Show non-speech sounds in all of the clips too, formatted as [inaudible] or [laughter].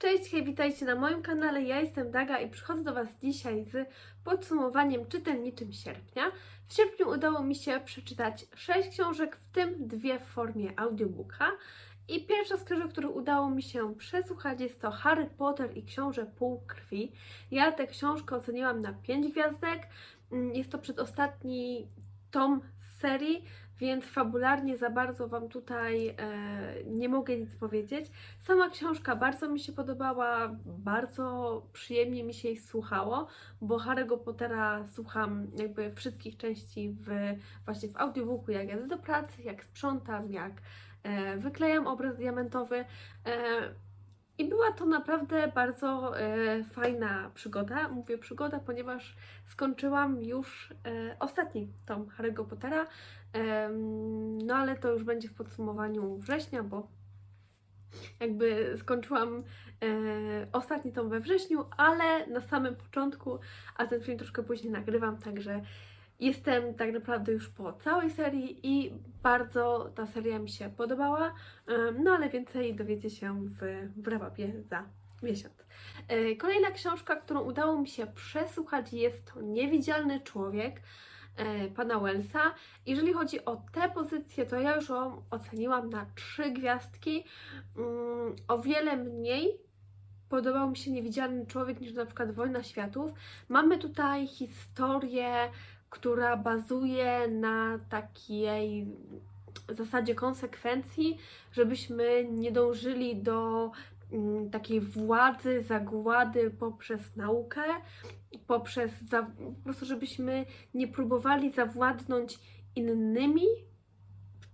Cześć, hej, witajcie na moim kanale. Ja jestem Daga i przychodzę do Was dzisiaj z podsumowaniem czytelniczym sierpnia. W sierpniu udało mi się przeczytać 6 książek, w tym dwie w formie audiobooka. I pierwsza z książek, którą udało mi się przesłuchać, jest to Harry Potter i Książę Półkrwi. Ja tę książkę oceniłam na 5 gwiazdek. Mm, Jest to przedostatni tom z serii, więc fabularnie za bardzo Wam tutaj e, nie mogę nic powiedzieć. Sama książka bardzo mi się podobała, bardzo przyjemnie mi się jej słuchało, bo Harry'ego Pottera słucham jakby wszystkich części w, właśnie w audiobooku, jak jadę do pracy, jak sprzątam, jak e, wyklejam obraz diamentowy. E, i była to naprawdę bardzo e, fajna przygoda. Mówię przygoda, ponieważ skończyłam już e, ostatni tom Harry'ego Pottera. Em, no ale to już będzie w podsumowaniu września, bo jakby skończyłam e, ostatni tom we wrześniu, ale na samym początku, a ten film troszkę później nagrywam, także jestem tak naprawdę już po całej serii i bardzo ta seria mi się podobała. No ale więcej dowiecie się w, Rawapie za miesiąc. E, Kolejna książka, którą udało mi się przesłuchać jest to Niewidzialny Człowiek e, pana Wellsa. Jeżeli chodzi o tę pozycję, to ja już ją oceniłam na trzy gwiazdki. Mm, o wiele mniej podobał mi się Niewidzialny Człowiek niż na przykład Wojna Światów. Mamy tutaj historię, która bazuje na takiej zasadzie konsekwencji, żebyśmy nie dążyli do mm, takiej władzy, zagłady poprzez naukę, poprzez za, po prostu, żebyśmy nie próbowali zawładnąć innymi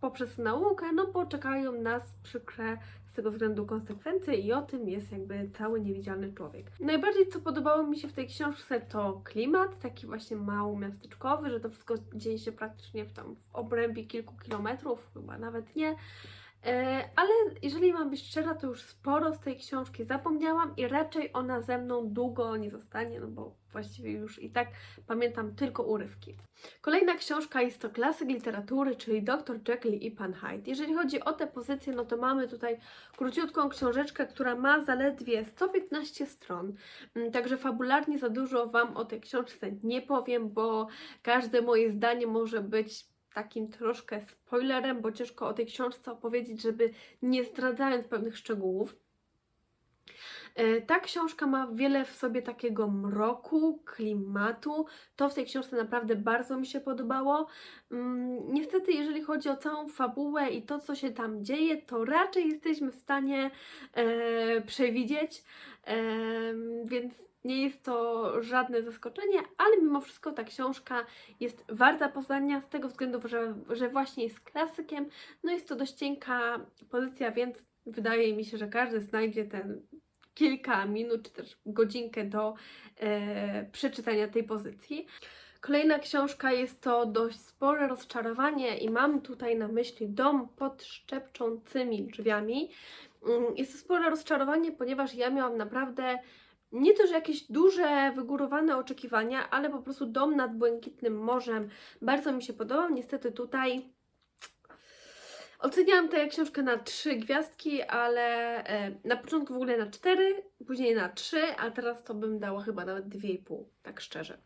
poprzez naukę, no bo czekają nas przykre tego względu konsekwencje i o tym jest jakby cały niewidzialny człowiek. Najbardziej co podobało mi się w tej książce to klimat, taki właśnie mało miasteczkowy, że to wszystko dzieje się praktycznie w tam w obrębie kilku kilometrów, chyba nawet nie. E, Ale jeżeli mam być szczera, to już sporo z tej książki zapomniałam i raczej ona ze mną długo nie zostanie, no bo właściwie już i tak pamiętam tylko urywki. Kolejna książka jest to klasyk literatury, czyli Dr. Jekyll i Pan Hyde. Jeżeli chodzi o tę pozycję, no to mamy tutaj króciutką książeczkę, która ma zaledwie 115 stron. Mm, Także fabularnie za dużo Wam o tej książce nie powiem, bo każde moje zdanie może być takim troszkę spoilerem, bo ciężko o tej książce opowiedzieć, żeby nie zdradzając pewnych szczegółów. E, Ta książka ma wiele w sobie takiego mroku, klimatu. To w tej książce naprawdę bardzo mi się podobało. Mm, Niestety, jeżeli chodzi o całą fabułę i to, co się tam dzieje, to raczej jesteśmy w stanie e, przewidzieć, Em, więc nie jest to żadne zaskoczenie, ale mimo wszystko ta książka jest warta poznania z tego względu, że, że właśnie jest klasykiem. No jest to dość cienka pozycja, więc wydaje mi się, że każdy znajdzie ten kilka minut czy też godzinkę do e, przeczytania tej pozycji. Kolejna książka jest to dość spore rozczarowanie i mam tutaj na myśli Dom pod szczepczącymi drzwiami. Mm, Jest to spore rozczarowanie, ponieważ ja miałam naprawdę nie to, że jakieś duże, wygórowane oczekiwania, ale po prostu Dom nad Błękitnym Morzem bardzo mi się podobał. Niestety tutaj oceniałam tę książkę na trzy gwiazdki, ale e, na początku w ogóle na cztery, później na trzy, a teraz to bym dała chyba nawet dwie i pół, tak szczerze.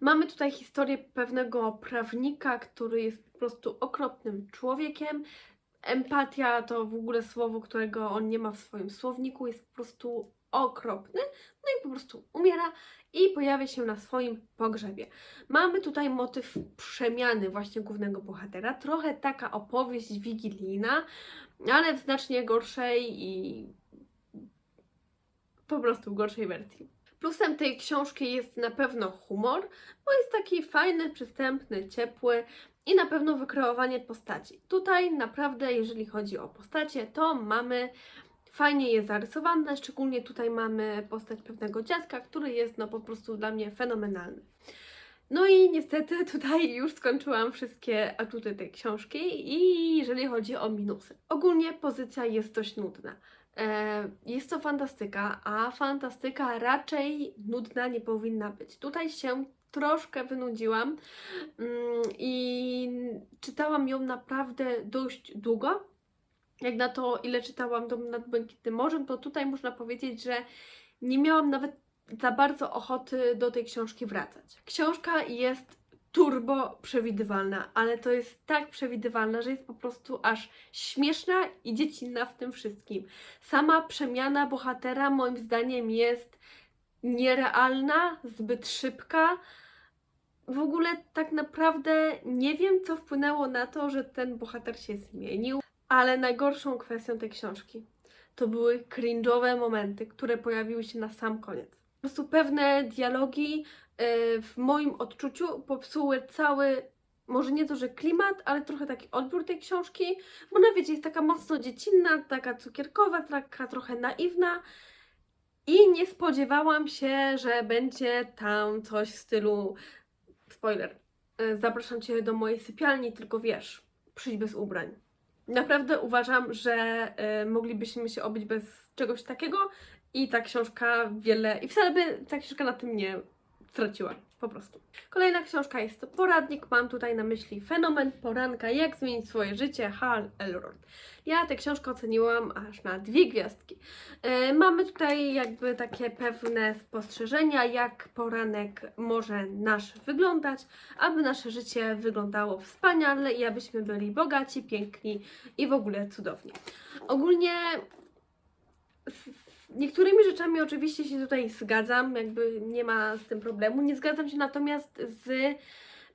Mamy tutaj historię pewnego prawnika, który jest po prostu okropnym człowiekiem. Empatia to w ogóle słowo, którego on nie ma w swoim słowniku, jest po prostu okropny. No i po prostu umiera i pojawia się na swoim pogrzebie. Mamy tutaj motyw przemiany właśnie głównego bohatera. Trochę taka opowieść wigilijna, ale w znacznie gorszej i po prostu gorszej wersji. Plusem tej książki jest na pewno humor, bo jest taki fajny, przystępny, ciepły i na pewno wykreowanie postaci. Tutaj naprawdę, jeżeli chodzi o postacie, to mamy fajnie je zarysowane, szczególnie tutaj mamy postać pewnego dziadka, który jest no po prostu dla mnie fenomenalny. No i niestety [laughs] tutaj już skończyłam wszystkie atuty tej książki i jeżeli chodzi o minusy. Ogólnie pozycja jest dość nudna. E, Jest to fantastyka, a fantastyka raczej nudna nie powinna być. Tutaj się troszkę wynudziłam mm, i czytałam ją naprawdę dość długo. Jak na to, ile czytałam Dom nad Błękitnym Morzem, to tutaj można powiedzieć, że nie miałam nawet za bardzo ochoty do tej książki wracać. Książka jest turbo przewidywalna, ale to jest tak przewidywalna, że jest po prostu aż śmieszna i dziecinna w tym wszystkim. Sama przemiana bohatera moim zdaniem jest nierealna, zbyt szybka. W ogóle tak naprawdę nie wiem, co wpłynęło na to, że ten bohater się zmienił, ale najgorszą kwestią tej książki to były cringe'owe momenty, które pojawiły się na sam koniec. Po prostu pewne dialogi yy, w moim odczuciu popsuły cały, może nie to, że klimat, ale trochę taki odbiór tej książki, bo ona wiecie, jest taka mocno dziecinna, taka cukierkowa, taka trochę naiwna i nie spodziewałam się, że będzie tam coś w stylu spoiler, yy, zapraszam Cię do mojej sypialni, tylko wiesz, przyjdź bez ubrań. Naprawdę uważam, że y, moglibyśmy się obyć bez czegoś takiego i ta książka wiele. I wcale by ta książka na tym nie straciła. Po prostu. Kolejna książka jest to poradnik. Mam tutaj na myśli Fenomen Poranka Jak zmienić swoje życie Hal Elrond. Ja tę książkę oceniłam aż na dwie gwiazdki. E, mamy tutaj jakby takie pewne spostrzeżenia, jak poranek może nasz wyglądać, aby nasze życie wyglądało wspaniale i abyśmy byli bogaci, piękni i w ogóle cudowni. Ogólnie niektórymi rzeczami oczywiście się tutaj zgadzam, jakby nie ma z tym problemu. Nie zgadzam się natomiast z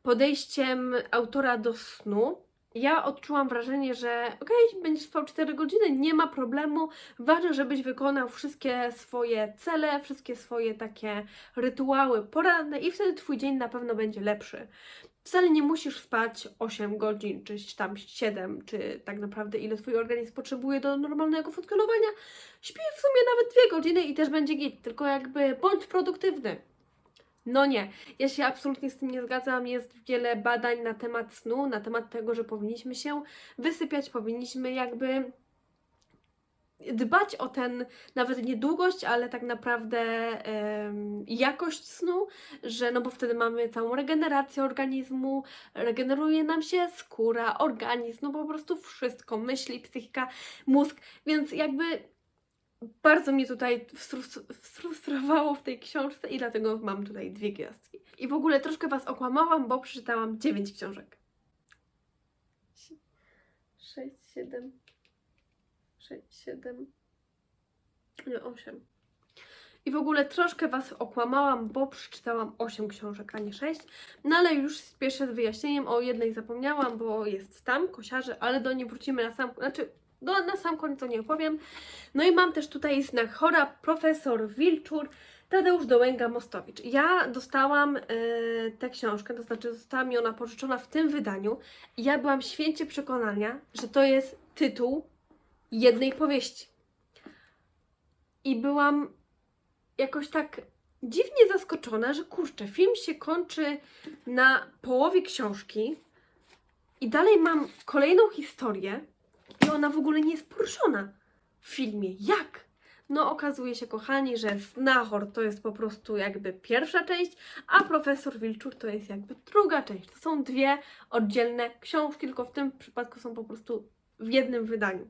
podejściem autora do snu. Ja odczułam wrażenie, że okej, będziesz spał 4 godziny, nie ma problemu. Ważne, żebyś wykonał wszystkie swoje cele, wszystkie swoje takie rytuały poranne i wtedy Twój dzień na pewno będzie lepszy. Wcale nie musisz spać 8 godzin, czy tam 7, czy tak naprawdę ile Twój organizm potrzebuje do normalnego funkcjonowania. Śpi w sumie nawet 2 godziny i też będzie git, tylko jakby bądź produktywny. No nie, ja się absolutnie z tym nie zgadzam. Jest wiele badań na temat snu, na temat tego, że powinniśmy się wysypiać, powinniśmy jakby dbać o ten, nawet nie długość, ale tak naprawdę jakość snu, że no bo wtedy mamy całą regenerację organizmu, regeneruje nam się skóra, organizm, no po prostu wszystko, myśli, psychika, mózg, więc jakby bardzo mnie tutaj sfrustrowało w tej książce i dlatego mam tutaj dwie gwiazdki. I w ogóle troszkę Was okłamałam, bo przeczytałam dziewięć książek. Sześć, siedem, sześć, siedem, nie, osiem. I w ogóle troszkę Was okłamałam, bo przeczytałam 8 książek, a nie 6. No ale już spieszę z wyjaśnieniem. O jednej zapomniałam, bo jest tam, kosiarze, ale do niej wrócimy na sam, znaczy do, na sam koniec o niej opowiem. No i mam też tutaj znak chora, profesor Wilczur, Tadeusz Dołęga-Mostowicz. Ja dostałam e, tę książkę, to znaczy została mi ona pożyczona w tym wydaniu ja byłam święcie przekonania, że to jest tytuł jednej powieści. I byłam jakoś tak dziwnie zaskoczona, że kurczę, film się kończy na połowie książki i dalej mam kolejną historię i ona w ogóle nie jest poruszona w filmie. Jak? No okazuje się, kochani, że Znachor to jest po prostu jakby pierwsza część, a Profesor Wilczur to jest jakby druga część. To są dwie oddzielne książki, tylko w tym przypadku są po prostu w jednym wydaniu.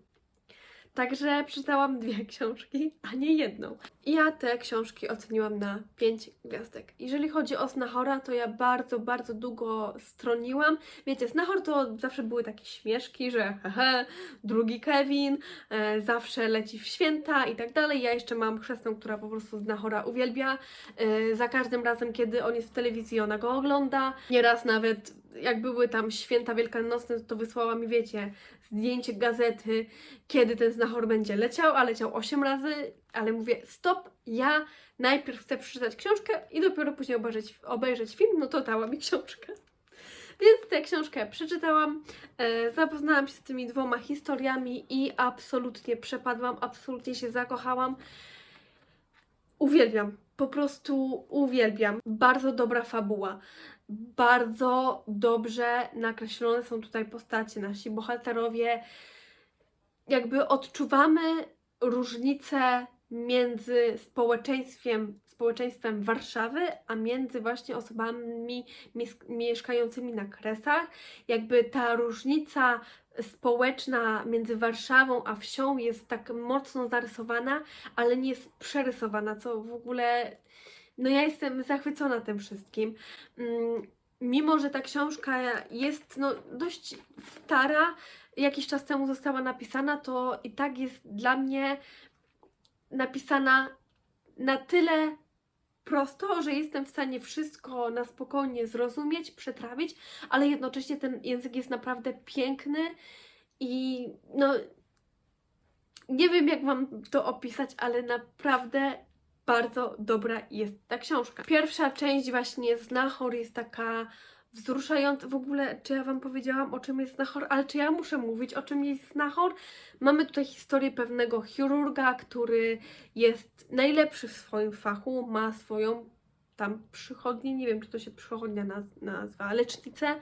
Także przeczytałam dwie [laughs] książki, a nie jedną. Ja te książki oceniłam na 5 gwiazdek. Jeżeli chodzi o Snachora, to ja bardzo, bardzo długo stroniłam. Wiecie, Snachor to zawsze były takie śmieszki, że hehe, drugi Kevin, e, zawsze leci w święta i tak dalej. Ja jeszcze mam chrzestną, która po prostu Snachora uwielbia. E, za każdym razem, kiedy on jest w telewizji, ona go ogląda. Nieraz nawet jak były tam święta wielkanocne, to wysłała mi, wiecie, zdjęcie gazety, kiedy ten znachor będzie leciał, a leciał 8 razy, ale mówię, stop, ja najpierw chcę przeczytać książkę i dopiero później obejrzeć, obejrzeć film, no to dała mi książkę. Więc tę książkę przeczytałam, e, zapoznałam się z tymi dwoma historiami i absolutnie przepadłam, absolutnie się zakochałam. Uwielbiam, po prostu uwielbiam. Bardzo dobra fabuła. Bardzo dobrze nakreślone są tutaj postacie, nasi bohaterowie. Jakby odczuwamy różnicę między społeczeństwem, społeczeństwem Warszawy, a między właśnie osobami mies- mieszkającymi na Kresach. Jakby ta różnica społeczna między Warszawą a wsią jest tak mocno zarysowana, ale nie jest przerysowana, co w ogóle. No ja jestem zachwycona tym wszystkim. Mm, Mimo, że ta książka jest no, dość stara, jakiś czas temu została napisana, to i tak jest dla mnie napisana na tyle prosto, że jestem w stanie wszystko na spokojnie zrozumieć, przetrawić, ale jednocześnie ten język jest naprawdę piękny i no nie wiem jak Wam to opisać, ale naprawdę bardzo dobra jest ta książka. Pierwsza część właśnie Znachor jest taka wzruszająca. W ogóle, czy ja Wam powiedziałam o czym jest Znachor, ale czy ja muszę mówić o czym jest Znachor? Mamy tutaj historię pewnego chirurga, który jest najlepszy w swoim fachu, ma swoją tam przychodnię, nie wiem czy to się przychodnia naz- nazywa, lecznicę.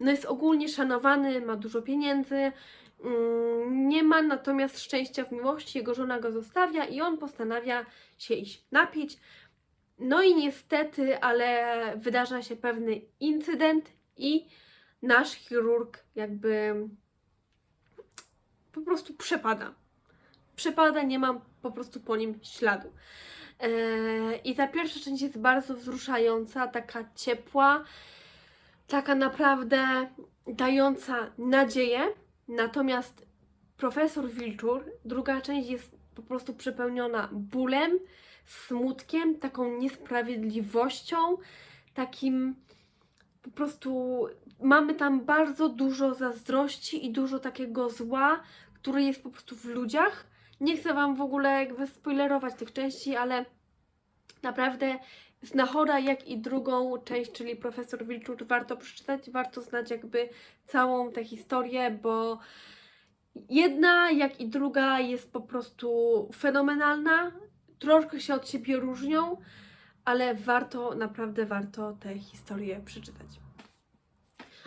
No jest ogólnie szanowany, ma dużo pieniędzy, nie ma natomiast szczęścia w miłości, jego żona go zostawia i on postanawia się iść napić. No i niestety, ale wydarza się pewny incydent i nasz chirurg jakby po prostu przepada. Przepada, nie mam po prostu po nim śladu. Eee, I ta pierwsza część jest bardzo wzruszająca, taka ciepła, taka naprawdę dająca nadzieję. Natomiast profesor Wilczur, druga część jest po prostu przepełniona bólem, smutkiem, taką niesprawiedliwością, takim po prostu mamy tam bardzo dużo zazdrości i dużo takiego zła, które jest po prostu w ludziach. Nie chcę Wam w ogóle jakby spoilerować tych części, ale naprawdę Znachora, jak i drugą część, czyli Profesor Wilczur, warto przeczytać, warto znać jakby całą tę historię, bo jedna, jak i druga jest po prostu fenomenalna. Troszkę się od siebie różnią, ale warto, naprawdę warto tę historię przeczytać.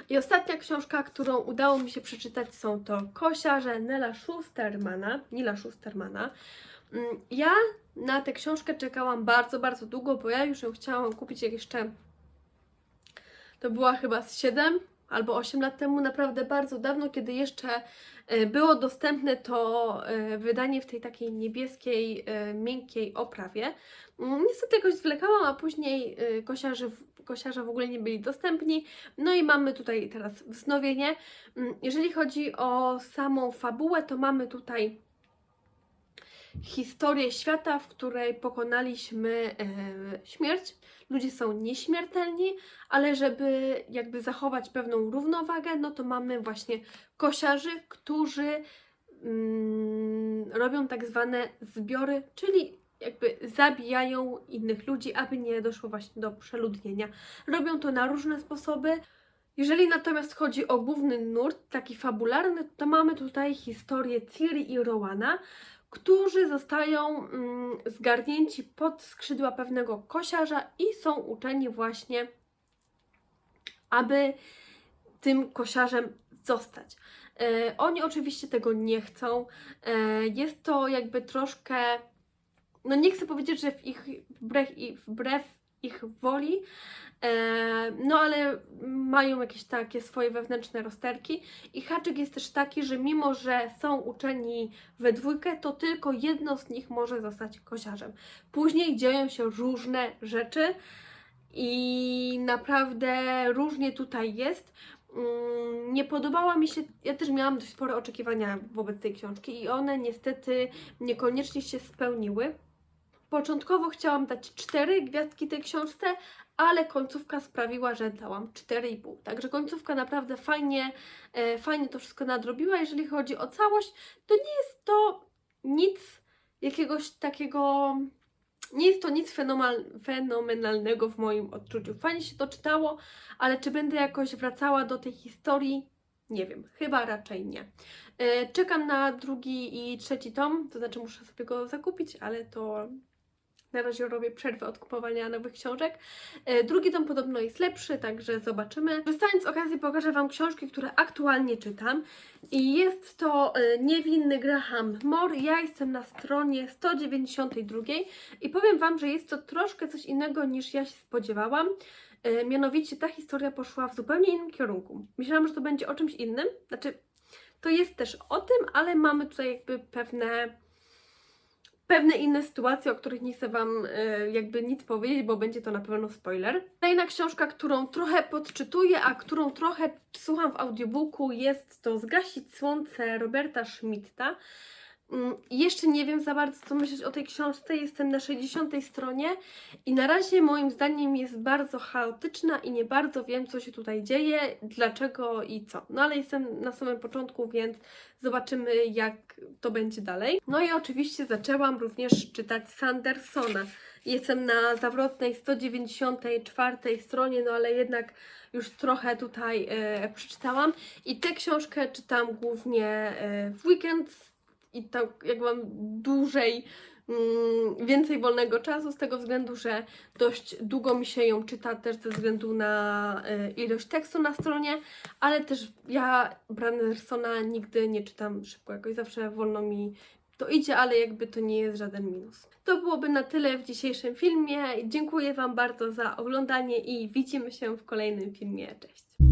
I ostatnia książka, którą udało mi się przeczytać, są to Kosiarze Nela Schustermana, Nila Schustermana. Mm, Ja na tę książkę czekałam bardzo, bardzo długo, bo ja już ją chciałam kupić jeszcze. To była chyba z 7 albo 8 lat temu, naprawdę bardzo dawno, kiedy jeszcze e, było dostępne to e, wydanie w tej takiej niebieskiej, e, miękkiej oprawie. Mm, Niestety jakoś zwlekałam, a później kosiarze, w- kosiarze w ogóle nie byli dostępni. No i mamy tutaj teraz wznowienie. Mm, Jeżeli chodzi o samą fabułę, to mamy tutaj historię świata, w której pokonaliśmy e, śmierć. Ludzie są nieśmiertelni, ale żeby jakby zachować pewną równowagę, no to mamy właśnie kosiarzy, którzy mm, robią tak zwane zbiory, czyli jakby zabijają innych ludzi, aby nie doszło właśnie do przeludnienia. Robią to na różne sposoby. Jeżeli natomiast chodzi o główny nurt, taki fabularny, to mamy tutaj historię Ciri i Rowana, którzy zostają mm, zgarnięci pod skrzydła pewnego kosiarza i są uczeni właśnie, aby tym kosiarzem zostać. E, oni oczywiście tego nie chcą. E, jest to jakby troszkę, no nie chcę powiedzieć, że w ich wbrew, wbrew ich woli, no ale mają jakieś takie swoje wewnętrzne rozterki. I haczyk jest też taki, że mimo, że są uczeni we dwójkę, to tylko jedno z nich może zostać kosiarzem. Później dzieją się różne rzeczy i naprawdę różnie tutaj jest. Mm, Nie podobała mi się, ja też miałam dość spore oczekiwania wobec tej książki i one niestety niekoniecznie się spełniły. Początkowo chciałam dać 4 gwiazdki tej książce, ale końcówka sprawiła, że dałam 4,5. Także końcówka naprawdę fajnie, e, fajnie to wszystko nadrobiła. Jeżeli chodzi o całość, to nie jest to nic jakiegoś takiego. Nie jest to nic fenomenalnego w moim odczuciu. Fajnie się to czytało, ale czy będę jakoś wracała do tej historii? Nie wiem, chyba raczej nie. E, Czekam na drugi i trzeci tom, to znaczy muszę sobie go zakupić, ale to na razie robię przerwę od kupowania nowych książek. E, Drugi tom podobno jest lepszy, także zobaczymy. Korzystając z okazji pokażę Wam książki, które aktualnie czytam. I jest to e, Niewinny Graham Moore. Ja jestem na stronie 192 i powiem Wam, że jest to troszkę coś innego niż ja się spodziewałam. E, Mianowicie ta historia poszła w zupełnie innym kierunku. Myślałam, że to będzie o czymś innym. Znaczy, to jest też o tym, ale mamy tutaj jakby pewne pewne inne sytuacje, o których nie chcę Wam e, jakby nic powiedzieć, bo będzie to na pewno spoiler. Kolejna książka, którą trochę podczytuję, a którą trochę słucham w audiobooku jest to Zgasić Słońce Roberta Schmidta. Mm, Jeszcze nie wiem za bardzo, co myśleć o tej książce. Jestem na 60 stronie i na razie moim zdaniem jest bardzo chaotyczna i nie bardzo wiem, co się tutaj dzieje, dlaczego i co. No ale jestem na samym początku, więc zobaczymy, jak to będzie dalej. No i oczywiście zaczęłam również czytać Sandersona. Jestem na zawrotnej 194 stronie, no ale jednak już trochę tutaj e, przeczytałam. I tę książkę czytam głównie e, w weekend i tak jak mam dłużej, mm, więcej wolnego czasu, z tego względu, że dość długo mi się ją czyta też ze względu na e, ilość tekstu na stronie, ale też ja Brandersona nigdy nie czytam szybko, jakoś zawsze wolno mi to idzie, ale jakby to nie jest żaden minus. To byłoby na tyle w dzisiejszym filmie. Dziękuję Wam bardzo za oglądanie i widzimy się w kolejnym filmie. Cześć!